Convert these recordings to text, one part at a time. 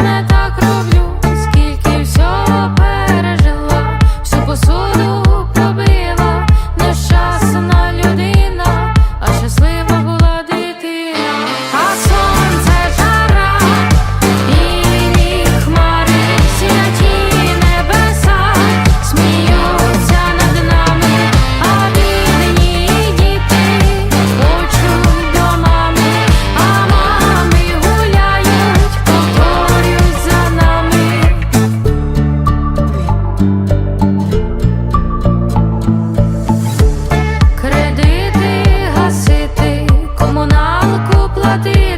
власне так роблю. a ti.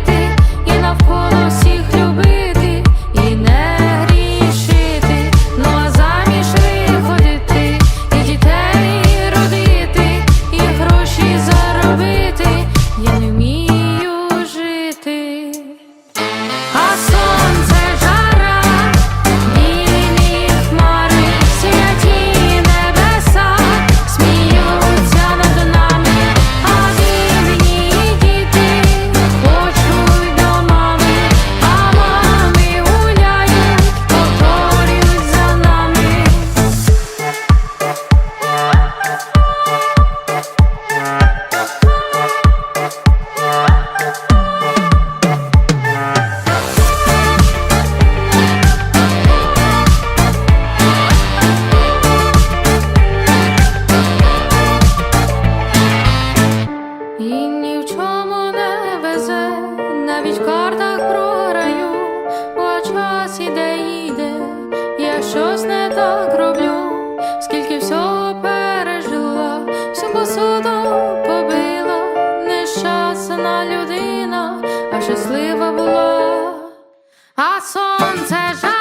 ні в чому не везе, навіть в картах програю, бо час іде, йде, я щось не так роблю, скільки всього пережила, всю посуду побила, нещасна людина, а щаслива була, а сонце жаль.